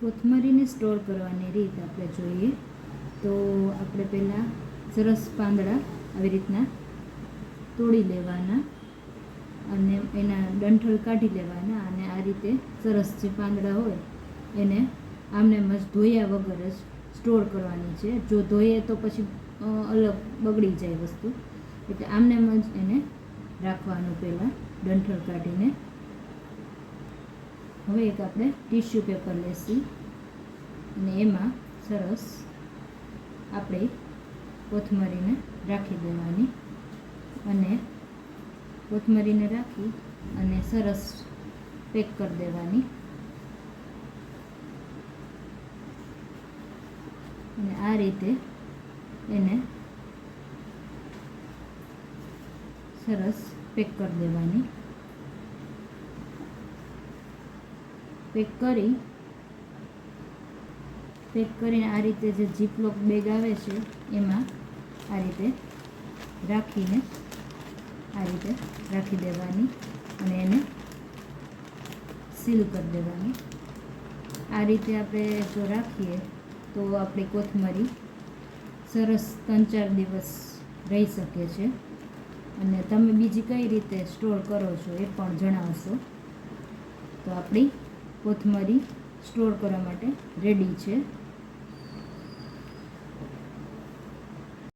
કોથમરીને store કરવાની રીત આપણે જોઈએ તો આપણે પહેલાં સરસ પાંદડા આવી રીતના તોડી લેવાના અને એના ડંઠળ કાઢી લેવાના અને આ રીતે સરસ જે પાંદડા હોય એને આમને જ ધોયા વગર જ સ્ટોર કરવાની છે. જો ધોઈએ તો પછી અલગ બગડી જાય વસ્તુ. એટલે આમને જ એને રાખવાનું પહેલાં ડંઠલ કાઢીને હવે એક આપણે ટીશ્યુ પેપર લેશું. અને એમાં સરસ આપણે કોથમરીને રાખી દેવાની. અને કોથમરીને રાખી અને સરસ પેક કરી દેવાની. અને આ રીતે એને સરસ પેક કરી દેવાની. પેક કરી. પેક કરીને આ રીતે જે જીપલોક બેગ આવે છે, એમાં આ રીતે રાખીને, આ રીતે રાખી દેવાની અને એને સીલ કરી દેવાની. આ રીતે આપણે જો રાખીએ તો આપણી કોથમરી સરસ ત્રણ ચાર દિવસ રહી શકે છે. અને તમે બીજી કઈ રીતે સ્ટોર કરો છો એ પણ જણાવશો. તો આપણી કોથમરી સ્ટોર કરવા માટે રેડી છે.